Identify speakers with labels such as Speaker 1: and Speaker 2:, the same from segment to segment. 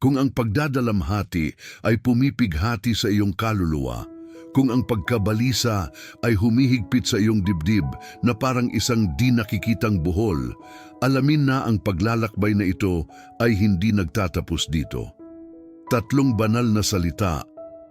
Speaker 1: Kung ang pagdadalamhati ay pumipighati sa iyong kaluluwa, kung ang pagkabalisa ay humihigpit sa iyong dibdib na parang isang di nakikitang buhol, alamin na ang paglalakbay na ito ay hindi nagtatapos dito. Tatlong banal na salita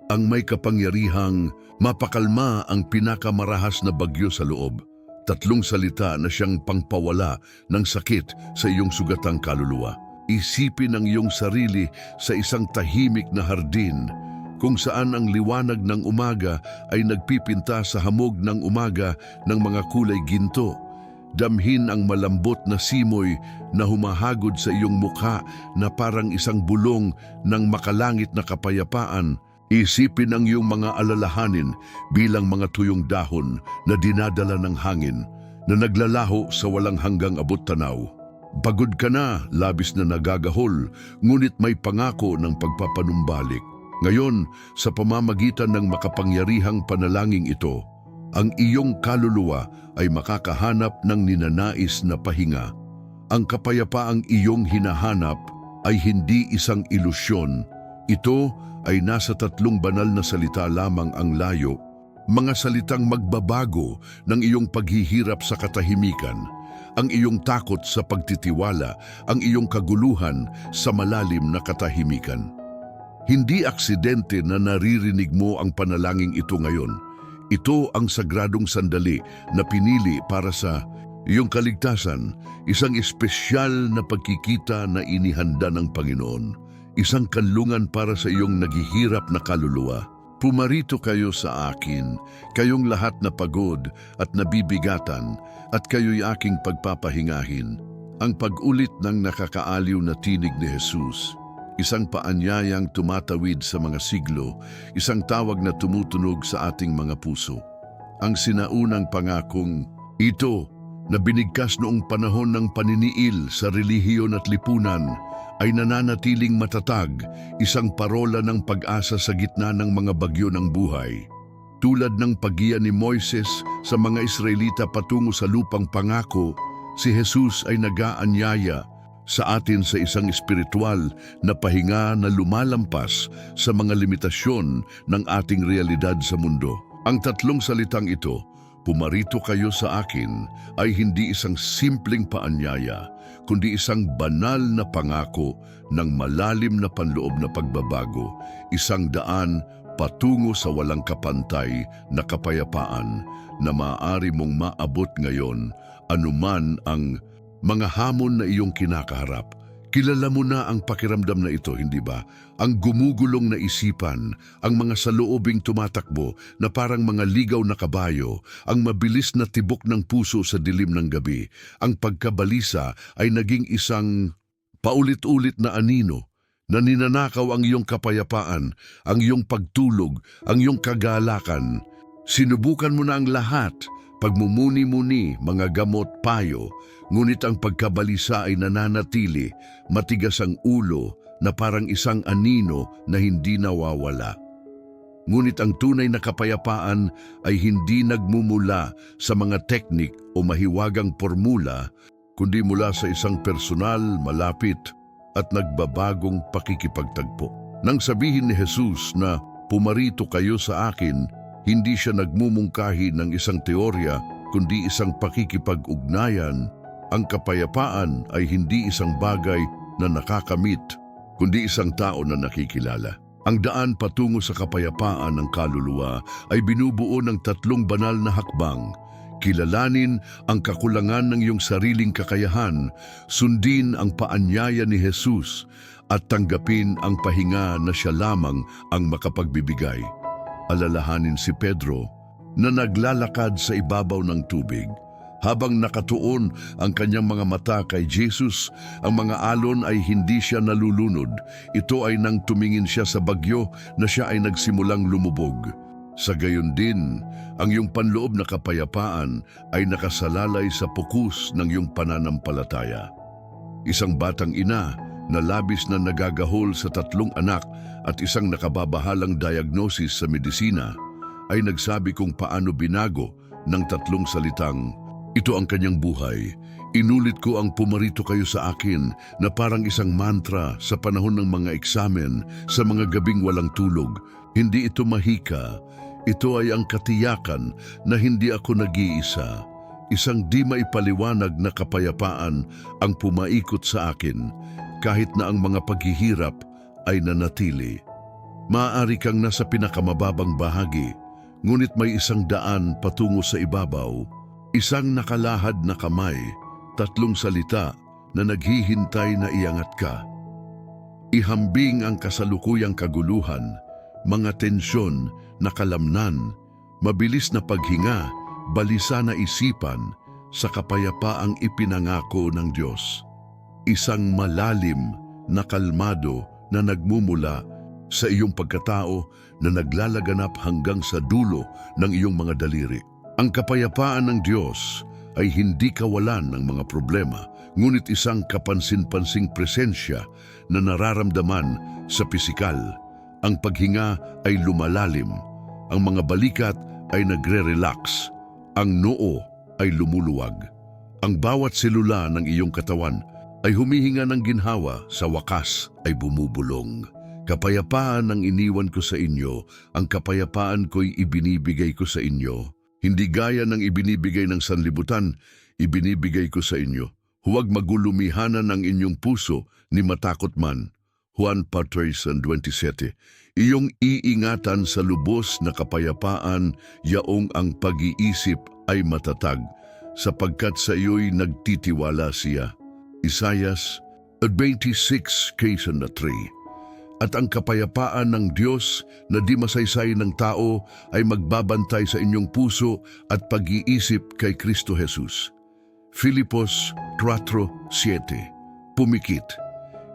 Speaker 1: ang may kapangyarihang mapakalma ang pinakamarahas na bagyo sa loob. Tatlong salita na siyang pangpawala ng sakit sa iyong sugatang kaluluwa. Isipin ang iyong sarili sa isang tahimik na hardin kung saan ang liwanag ng umaga ay nagpipinta sa hamog ng umaga ng mga kulay ginto. Damhin ang malambot na simoy na humahagod sa iyong mukha na parang isang bulong ng makalangit na kapayapaan. Isipin ang iyong mga alalahanin bilang mga tuyong dahon na dinadala ng hangin na naglalaho sa walang hanggang abot tanaw. Pagod ka na, labis na nagagahol, ngunit may pangako ng pagpapanumbalik. Ngayon, sa pamamagitan ng makapangyarihang panalangin ito, ang iyong kaluluwa ay makakahanap ng ninanais na pahinga. Ang kapayapaang iyong hinahanap ay hindi isang ilusyon. Ito ay nasa tatlong banal na salita lamang ang layo, mga salitang magbabago ng iyong paghihirap sa katahimikan, ang iyong takot sa pagtitiwala, ang iyong kaguluhan sa malalim na katahimikan. Hindi aksidente na naririnig mo ang panalangin ito ngayon. Ito ang sagradong sandali na pinili para sa iyong kaligtasan, isang espesyal na pagkikita na inihanda ng Panginoon, isang kanlungan para sa iyong naghihirap na kaluluwa. Pumarito kayo sa akin, kayong lahat na pagod at nabibigatan, at kayo'y aking pagpapahingahin. Ang pag-ulit ng nakakaaliw na tinig ni Jesus, isang paanyayang tumatawid sa mga siglo, isang tawag na tumutunog sa ating mga puso. Ang sinaunang pangakong ito na binigkas noong panahon ng paniniil sa relihiyon at lipunan ay nananatiling matatag, isang parola ng pag-asa sa gitna ng mga bagyo ng buhay. Tulad ng pagiya ni Moises sa mga Israelita patungo sa lupang pangako, si Jesus ay nagaanyaya sa atin sa isang espiritual na pahinga na lumalampas sa mga limitasyon ng ating realidad sa mundo. Ang tatlong salitang ito, pumarito kayo sa akin, ay hindi isang simpleng paanyaya, kundi isang banal na pangako ng malalim na panloob na pagbabago, isang daan patungo sa walang kapantay na kapayapaan na maaari mong maabot ngayon anuman ang mga hamon na iyong kinakaharap. Kilala mo na ang pakiramdam na ito, hindi ba? Ang gumugulong na isipan, ang mga saloobing tumatakbo na parang mga ligaw na kabayo, ang mabilis na tibok ng puso sa dilim ng gabi, ang pagkabalisa ay naging isang paulit-ulit na anino na ninanakaw ang iyong kapayapaan, ang iyong pagtulog, ang iyong kagalakan. Sinubukan mo na ang lahat, pagmumuni-muni, mga gamot, payo, ngunit ang pagkabalisa ay nananatili, matigas ang ulo na parang isang anino na hindi nawawala. Ngunit ang tunay na kapayapaan ay hindi nagmumula sa mga teknik o mahiwagang formula, kundi mula sa isang personal, malapit at nagbabagong pakikipagtagpo. Nang sabihin ni Jesus na pumarito kayo sa akin, hindi siya nagmumungkahi ng isang teorya kundi isang pakikipag-ugnayan. Ang kapayapaan ay hindi isang bagay na nakakamit, kundi isang tao na nakikilala. Ang daan patungo sa kapayapaan ng kaluluwa ay binubuo ng tatlong banal na hakbang. Kilalanin ang kakulangan ng iyong sariling kakayahan, sundin ang paanyaya ni Jesus, at tanggapin ang pahinga na siya lamang ang makapagbibigay. Alalahanin si Pedro na naglalakad sa ibabaw ng tubig. Habang nakatuon ang kanyang mga mata kay Jesus, ang mga alon ay hindi siya nalulunod. Ito ay nang tumingin siya sa bagyo na siya ay nagsimulang lumubog. Sa gayon din, ang iyong panloob na kapayapaan ay nakasalalay sa pukus ng iyong pananampalataya. Isang batang ina na labis na nagagahol sa tatlong anak at isang nakababahalang diagnosis sa medisina ay nagsabi kung paano binago ng tatlong salitang Ito ang kanyang buhay. Inulit ko ang pumarito kayo sa akin na parang isang mantra sa panahon ng mga eksamen, sa mga gabing walang tulog. Hindi ito mahika. Ito ay ang katiyakan na hindi ako nag-iisa. Isang di maipaliwanag na kapayapaan ang pumaikot sa akin kahit na ang mga paghihirap ay nanatili. Maaari kang nasa pinakamababang bahagi, ngunit may isang daan patungo sa ibabaw. Isang nakalahad na kamay, tatlong salita na naghihintay na iangat ka. Ihambing ang kasalukuyang kaguluhan, mga tensyon, nakalamnan, mabilis na paghinga, balisa na isipan sa kapayapaang ipinangako ng Diyos. Isang malalim na kalmado na nagmumula sa iyong pagkatao na naglalaganap hanggang sa dulo ng iyong mga daliri. Ang kapayapaan ng Diyos ay hindi kawalan ng mga problema, ngunit isang kapansin-pansing presensya na nararamdaman sa pisikal. Ang paghinga ay lumalalim, ang mga balikat ay nagre-relax, ang noo ay lumuluwag. Ang bawat selula ng iyong katawan ay humihinga ng ginhawa, sa wakas ay bumubulong. Kapayapaan ang iniwan ko sa inyo, ang kapayapaan ko'y ibinibigay ko sa inyo. Hindi gaya ng ibinibigay ng sanlibutan, ibinibigay ko sa inyo. Huwag magulumihanan ang inyong puso ni matakot man. Juan 4:27 Iyong iingatan sa lubos na kapayapaan, yaong ang pag-iisip ay matatag, sapagkat sa iyo'y nagtitiwala siya. Isayas 26 kaysa na 3 At ang kapayapaan ng Diyos na di masaysay ng tao ay magbabantay sa inyong puso at pag-iisip kay Kristo Jesus. Filipos 4.7 Pumikit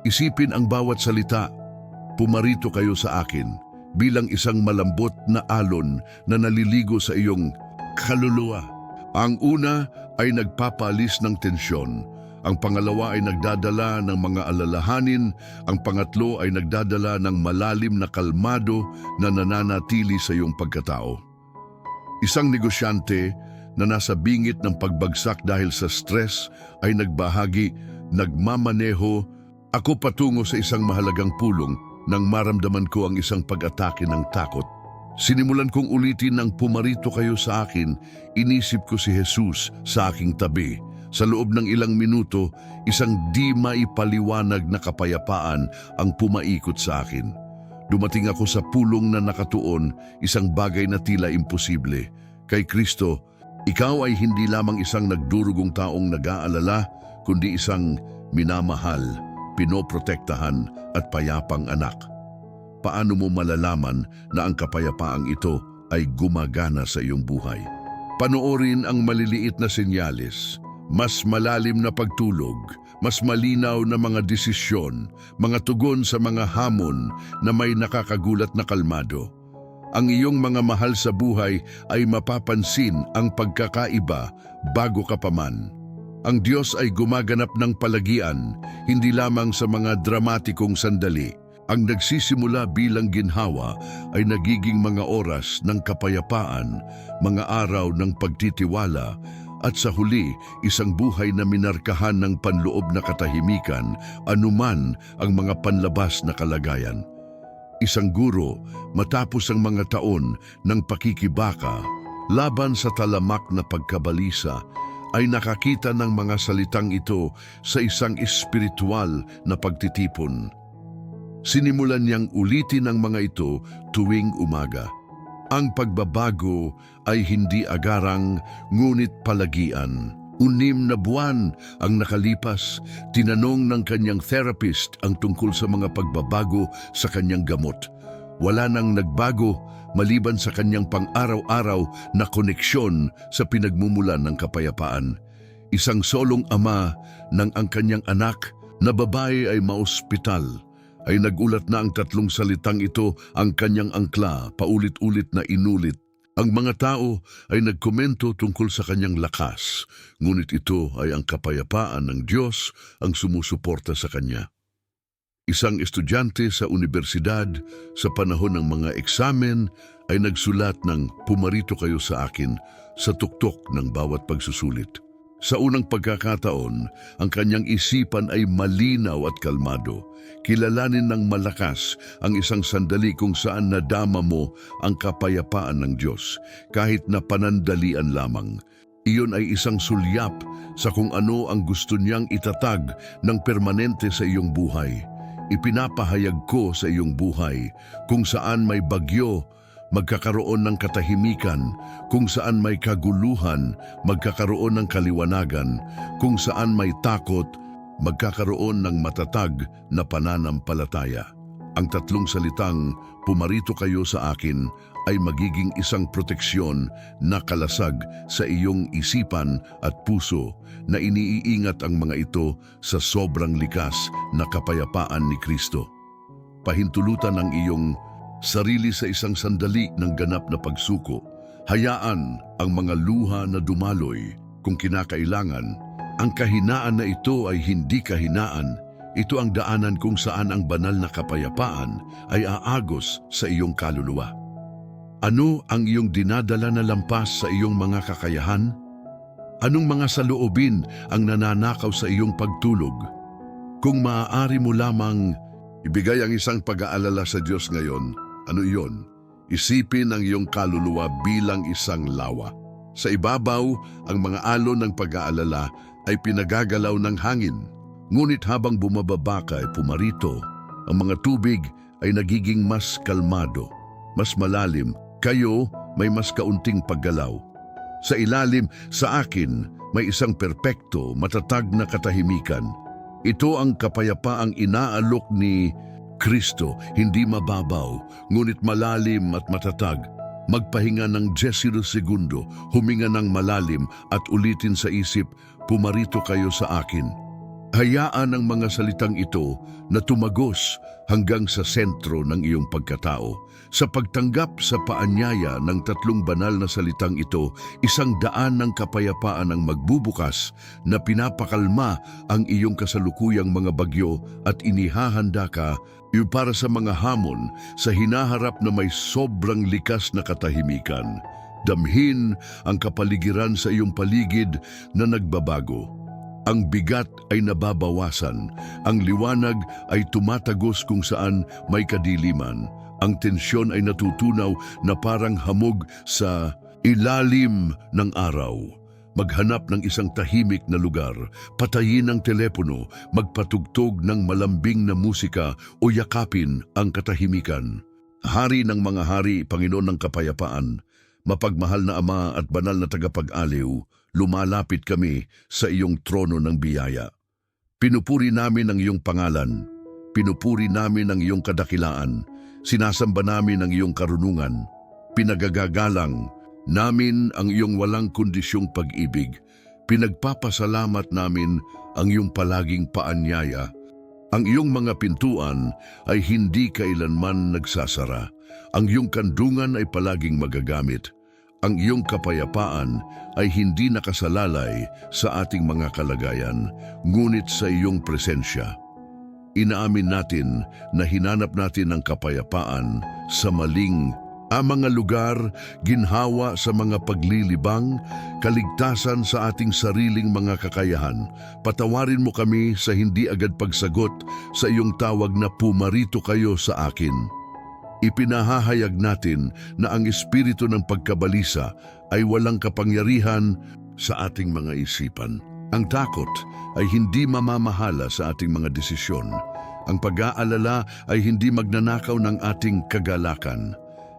Speaker 1: Isipin ang bawat salita. Pumarito kayo sa akin bilang isang malambot na alon na naliligo sa iyong kaluluwa. Ang una ay nagpapalis ng tensyon. Ang pangalawa ay nagdadala ng mga alalahanin. Ang pangatlo ay nagdadala ng malalim na kalmado na nananatili sa iyong pagkatao. Isang negosyante na nasa bingit ng pagbagsak dahil sa stress ay nagbahagi, nagmamaneho, ako patungo sa isang mahalagang pulong nang maramdaman ko ang isang pag-atake ng takot. Sinimulan kong ulitin ng pumarito kayo sa akin, inisip ko si Jesus sa aking tabi. Sa loob ng ilang minuto, isang di maipaliwanag na kapayapaan ang pumaikot sa akin. Dumating ako sa pulong na nakatuon, isang bagay na tila imposible. Kay Kristo, ikaw ay hindi lamang isang nagdurugong taong nag-aalala, kundi isang minamahal, pinoprotektahan at payapang anak. Paano mo malalaman na ang kapayapaang ito ay gumagana sa iyong buhay? Panoorin ang maliliit na senyales, mas malalim na pagtulog, mas malinaw na mga desisyon, mga tugon sa mga hamon na may nakakagulat na kalmado. Ang iyong mga mahal sa buhay ay mapapansin ang pagkakaiba bago ka pa man. Ang Diyos ay gumaganap ng palagian, hindi lamang sa mga dramatikong sandali. Ang nagsisimula bilang ginhawa ay nagiging mga oras ng kapayapaan, mga araw ng pagtitiwala, at sa huli, isang buhay na minarkahan ng panloob na katahimikan, anuman ang mga panlabas na kalagayan. Isang guro, matapos ang mga taon ng pakikibaka, laban sa talamak na pagkabalisa, ay nakakita ng mga salitang ito sa isang espiritual na pagtitipon. Sinimulan niyang ulitin ang mga ito tuwing umaga. Ang pagbabago ay hindi agarang ngunit palagian. Unim na buwan ang nakalipas, tinanong ng kanyang therapist ang tungkol sa mga pagbabago sa kanyang gamot. Wala nang nagbago maliban sa kanyang pang-araw-araw na koneksyon sa pinagmumulan ng kapayapaan. Isang solong ama ng ang kanyang anak na babae ay maospital ay nagulat na ang tatlong salitang ito ang kanyang angkla, paulit-ulit na inulit. Ang mga tao ay nagkomento tungkol sa kanyang lakas, ngunit ito ay ang kapayapaan ng Diyos ang sumusuporta sa kanya. Isang estudyante sa universidad sa panahon ng mga eksamen ay nagsulat ng pumarito kayo sa akin sa tuktok ng bawat pagsusulit. Sa unang pagkakataon, ang kanyang isipan ay malinaw at kalmado. Kilalanin ng malakas ang isang sandali kung saan nadama mo ang kapayapaan ng Diyos, kahit na panandalian lamang. Iyon ay isang sulyap sa kung ano ang gusto niyang itatag ng permanente sa iyong buhay. Ipinapahayag ko sa iyong buhay. Kung saan may bagyo, magkakaroon ng katahimikan, kung saan may kaguluhan, magkakaroon ng kaliwanagan, kung saan may takot, magkakaroon ng matatag na pananampalataya. Ang tatlong salitang, pumarito kayo sa akin, ay magiging isang proteksyon na kalasag sa iyong isipan at puso na iniiingat ang mga ito sa sobrang likas na kapayapaan ni Kristo. Pahintulutan ang iyong sarili sa isang sandali ng ganap na pagsuko. Hayaan ang mga luha na dumaloy kung kinakailangan. Ang kahinaan na ito ay hindi kahinaan. Ito ang daanan kung saan ang banal na kapayapaan ay aagos sa iyong kaluluwa. Ano ang iyong dinadala na lampas sa iyong mga kakayahan? Anong mga saloobin ang nananakaw sa iyong pagtulog? Kung maaari mo lamang ibigay ang isang pag-aalala sa Diyos ngayon, ano iyon? Isipin ang iyong kaluluwa bilang isang lawa. Sa ibabaw, ang mga alon ng pag-aalala ay pinagagalaw ng hangin. Ngunit habang bumababa ka ay pumarito, ang mga tubig ay nagiging mas kalmado, mas malalim. Kayo may mas kaunting paggalaw. Sa ilalim, sa akin, may isang perpekto, matatag na katahimikan. Ito ang kapayapaang inaalok ni Kristo, hindi mababaw, ngunit malalim at matatag. Magpahinga ng 10 segundo, huminga ng malalim at ulitin sa isip, pumarito kayo sa akin. Hayaan ang mga salitang ito na tumagos hanggang sa sentro ng iyong pagkatao. Sa pagtanggap sa paanyaya ng tatlong banal na salitang ito, isang daan ng kapayapaan ang magbubukas na pinapakalma ang iyong kasalukuyang mga bagyo at inihahanda ka para sa mga hamon sa hinaharap na may sobrang likas na katahimikan. Damhin ang kapaligiran sa iyong paligid na nagbabago. Ang bigat ay nababawasan, ang liwanag ay tumatagos kung saan may kadiliman. Ang tensyon ay natutunaw na parang hamog sa ilalim ng araw. Maghanap ng isang tahimik na lugar, patayin ang telepono, magpatugtog ng malambing na musika o yakapin ang katahimikan. Hari ng mga hari, Panginoon ng kapayapaan, mapagmahal na Ama at banal na tagapag-aliw, lumalapit kami sa iyong trono ng biyaya. Pinupuri namin ang iyong pangalan, pinupuri namin ang iyong kadakilaan, sinasamba namin ang iyong karunungan, pinagagagalang namin ang iyong walang kondisyong pag-ibig, pinagpapasalamat namin ang iyong palaging paanyaya. Ang iyong mga pintuan ay hindi kailanman nagsasara. Ang iyong kandungan ay palaging magagamit. Ang iyong kapayapaan ay hindi nakasalalay sa ating mga kalagayan, ngunit sa iyong presensya. Inaamin natin na hinanap natin ang kapayapaan sa maling ang mga lugar, ginhawa sa mga paglilibang, kaligtasan sa ating sariling mga kakayahan. Patawarin mo kami sa hindi agad pagsagot sa iyong tawag na pumarito kayo sa akin. Ipinahahayag natin na ang espiritu ng pagkabalisa ay walang kapangyarihan sa ating mga isipan. Ang takot ay hindi mamamahala sa ating mga desisyon. Ang pag-aalala ay hindi magnanakaw ng ating kagalakan.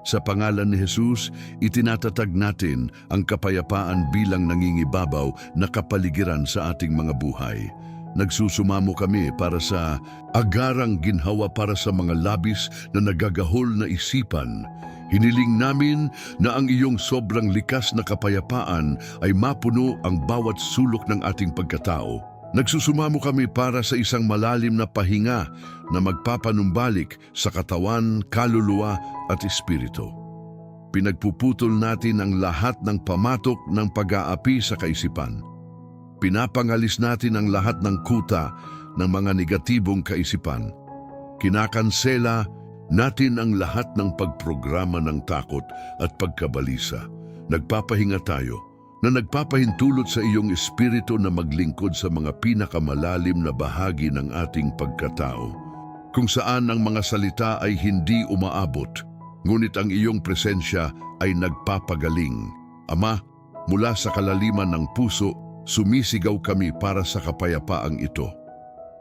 Speaker 1: Sa pangalan ni Jesus, itinatatag natin ang kapayapaan bilang nangingibabaw na kapaligiran sa ating mga buhay. Nagsusumamo kami para sa agarang ginhawa para sa mga labis na nagagahol na isipan. Hiniling namin na ang iyong sobrang likas na kapayapaan ay mapuno ang bawat sulok ng ating pagkatao. Nagsusumamo kami para sa isang malalim na pahinga na magpapanumbalik sa katawan, kaluluwa at espiritu. Pinagpuputol natin ang lahat ng pamatok ng pag-aapi sa kaisipan. Pinapangalis natin ang lahat ng kuta ng mga negatibong kaisipan. Kinakansela natin ang lahat ng pagprograma ng takot at pagkabalisa. Nagpapahinga tayo na nagpapahintulot sa iyong espiritu na maglingkod sa mga pinakamalalim na bahagi ng ating pagkatao, kung saan ang mga salita ay hindi umaabot, ngunit ang iyong presensya ay nagpapagaling. Ama, mula sa kalaliman ng puso, sumisigaw kami para sa kapayapaang ito.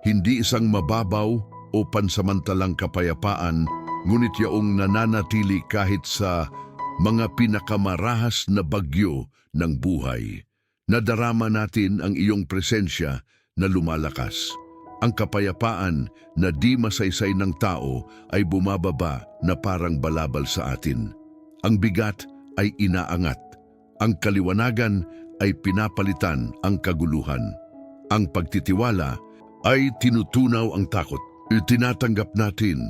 Speaker 1: Hindi isang mababaw o pansamantalang kapayapaan, ngunit yaong nananatili kahit sa mga pinakamarahas na bagyo ng buhay. Nadarama natin ang iyong presensya na lumalakas. Ang kapayapaan na di masaysay ng tao ay bumababa na parang balabal sa atin. Ang bigat ay inaangat. Ang kaliwanagan ay pinapalitan ang kaguluhan. Ang pagtitiwala ay tinutunaw ang takot. Itinatanggap natin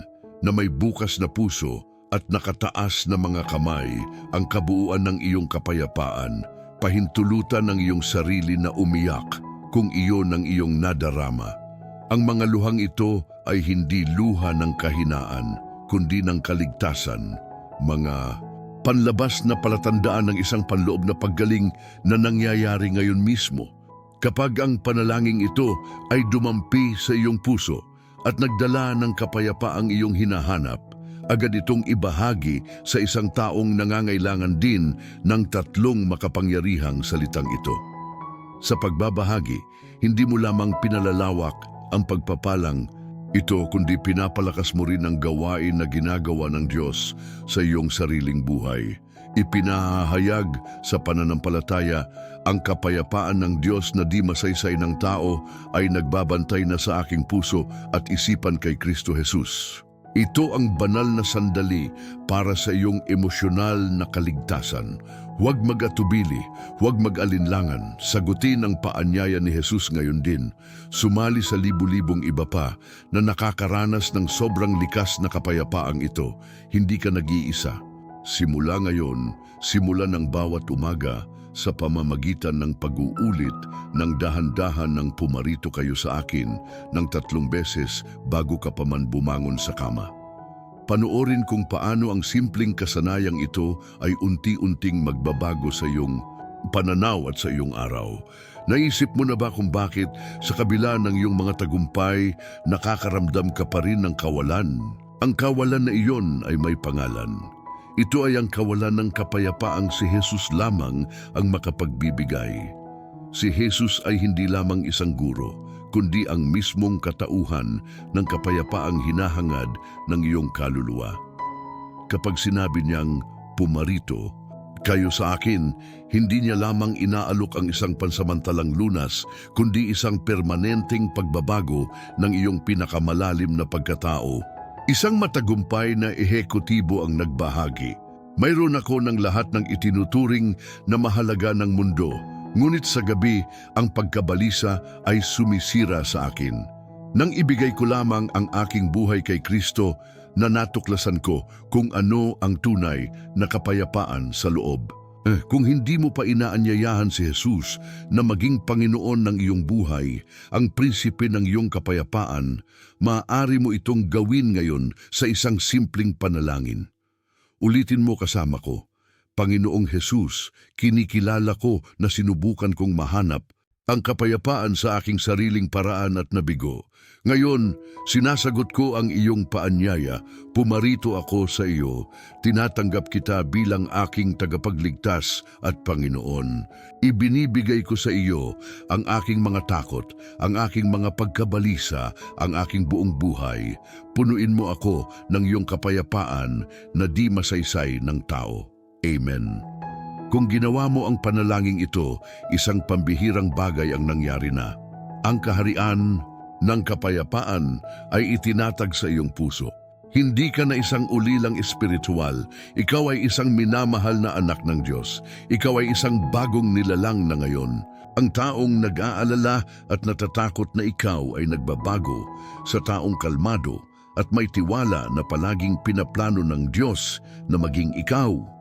Speaker 1: na may bukas na puso at nakataas na mga kamay ang kabuuan ng iyong kapayapaan, pahintulutan ng iyong sarili na umiyak kung iyon ang iyong nadarama. Ang mga luhang ito ay hindi luha ng kahinaan, kundi ng kaligtasan, mga panlabas na palatandaan ng isang panloob na paggaling na nangyayari ngayon mismo. Kapag ang panalangin ito ay dumampi sa iyong puso at nagdala ng kapayapaang iyong hinahanap, agad itong ibahagi sa isang taong nangangailangan din ng tatlong makapangyarihang salitang ito. Sa pagbabahagi, hindi mo lamang pinalalawak ang pagpapalang ito kundi pinapalakas mo rin ang gawain na ginagawa ng Diyos sa iyong sariling buhay. Ipinahayag sa pananampalataya ang kapayapaan ng Diyos na di masaysay ng tao ay nagbabantay na sa aking puso at isipan kay Kristo Jesus. Ito ang banal na sandali para sa iyong emosyonal na kaligtasan. Huwag mag-atubili, huwag mag-alinlangan. Sagutin ang paanyaya ni Jesus ngayon din. Sumali sa libu-libong iba pa na nakakaranas ng sobrang likas na kapayapaang ito. Hindi ka nag-iisa. Simula ngayon, simula ng bawat umaga, sa pamamagitan ng pag-uulit ng dahan-dahan ng pumarito kayo sa akin ng tatlong beses bago ka pa man bumangon sa kama. Panoorin kung paano ang simpleng kasanayang ito ay unti-unting magbabago sa iyong pananaw at sa iyong araw. Naisip mo na ba kung bakit sa kabila ng iyong mga tagumpay, nakakaramdam ka pa rin ng kawalan? Ang kawalan na iyon ay may pangalan. Ito ay ang kawalan ng kapayapaang si Jesus lamang ang makapagbibigay. Si Jesus ay hindi lamang isang guro, kundi ang mismong katauhan ng kapayapaang hinahangad ng iyong kaluluwa. Kapag sinabi niyang, pumarito, kayo sa akin, hindi niya lamang inaalok ang isang pansamantalang lunas, kundi isang permanenteng pagbabago ng iyong pinakamalalim na pagkatao. Isang matagumpay na ehekutibo ang nagbahagi. Mayroon ako ng lahat ng itinuturing na mahalaga ng mundo, ngunit sa gabi ang pagkabalisa ay sumisira sa akin. Nang ibigay ko lamang ang aking buhay kay Kristo, na natuklasan ko kung ano ang tunay na kapayapaan sa loob. Eh, kung hindi mo pa inaanyayahan si Jesus na maging Panginoon ng iyong buhay, ang prinsipe ng iyong kapayapaan, maaari mo itong gawin ngayon sa isang simpleng panalangin. Ulitin mo kasama ko, Panginoong Jesus, kinikilala ko na sinubukan kong mahanap ang kapayapaan sa aking sariling paraan at nabigo. Ngayon, sinasagot ko ang iyong paanyaya, pumarito ako sa iyo, tinatanggap kita bilang aking tagapagligtas at Panginoon. Ibinibigay ko sa iyo ang aking mga takot, ang aking mga pagkabalisa, ang aking buong buhay. Punuin mo ako ng iyong kapayapaan na di masaysay ng tao. Amen. Kung ginawa mo ang panalangin ito, isang pambihirang bagay ang nangyari na. Ang kaharian ng kapayapaan ay itinatag sa iyong puso. Hindi ka na isang ulilang espiritual, ikaw ay isang minamahal na anak ng Diyos. Ikaw ay isang bagong nilalang na ngayon. Ang taong nag-aalala at natatakot na ikaw ay nagbabago sa taong kalmado at may tiwala na palaging pinaplano ng Diyos na maging ikaw.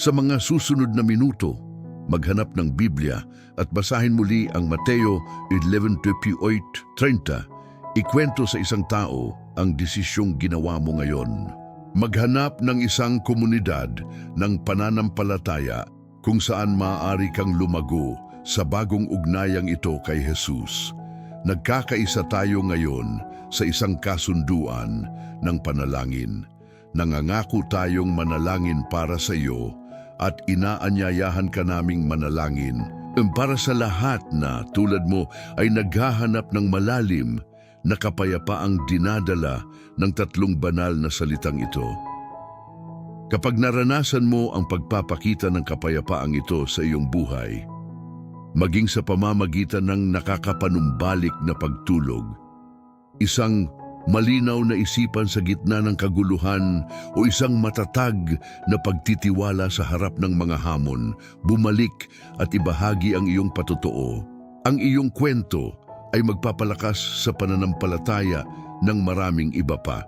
Speaker 1: Sa mga susunod na minuto, maghanap ng Biblia at basahin muli ang Mateo 11.28.30. Ikwento sa isang tao ang desisyong ginawa mo ngayon. Maghanap ng isang komunidad ng pananampalataya kung saan maaari kang lumago sa bagong ugnayang ito kay Jesus. Nagkakaisa tayo ngayon sa isang kasunduan ng panalangin. Nangangako tayong manalangin para sa iyo at inaanyayahan ka naming manalangin para sa lahat na tulad mo ay naghahanap ng malalim na kapayapaang dinadala ng tatlong banal na salitang ito. Kapag naranasan mo ang pagpapakita ng kapayapaang ito sa iyong buhay, maging sa pamamagitan ng nakakapanumbalik na pagtulog, isang malinaw na isipan sa gitna ng kaguluhan o isang matatag na pagtitiwala sa harap ng mga hamon, bumalik at ibahagi ang iyong patotoo. Ang iyong kwento ay magpapalakas sa pananampalataya ng maraming iba pa.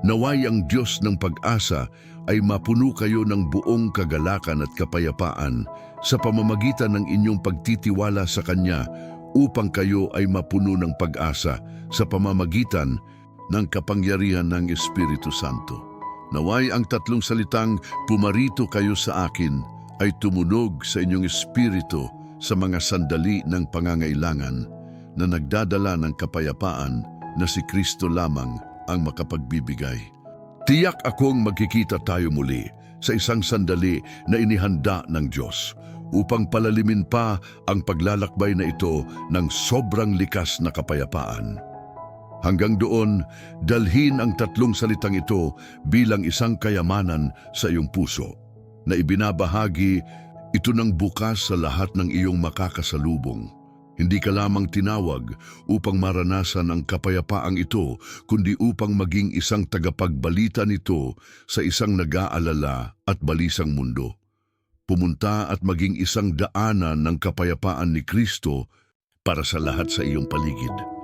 Speaker 1: Naway ang Diyos ng pag-asa ay mapuno kayo ng buong kagalakan at kapayapaan sa pamamagitan ng inyong pagtitiwala sa Kanya upang kayo ay mapuno ng pag-asa sa pamamagitan ng kapangyarihan ng Espiritu Santo. Naway ang tatlong salitang pumarito kayo sa akin ay tumunog sa inyong espiritu sa mga sandali ng pangangailangan na nagdadala ng kapayapaan na si Kristo lamang ang makapagbibigay. Tiyak akong magkikita tayo muli sa isang sandali na inihanda ng Diyos upang palalimin pa ang paglalakbay na ito ng sobrang likas na kapayapaan. Hanggang doon, dalhin ang tatlong salitang ito bilang isang kayamanan sa iyong puso na ibinabahagi ito ng bukas sa lahat ng iyong makakasalubong. Hindi ka lamang tinawag upang maranasan ang kapayapaang ito, kundi upang maging isang tagapagbalita nito sa isang nag-aalala at balisang mundo. Pumunta at maging isang daanan ng kapayapaan ni Kristo para sa lahat sa iyong paligid.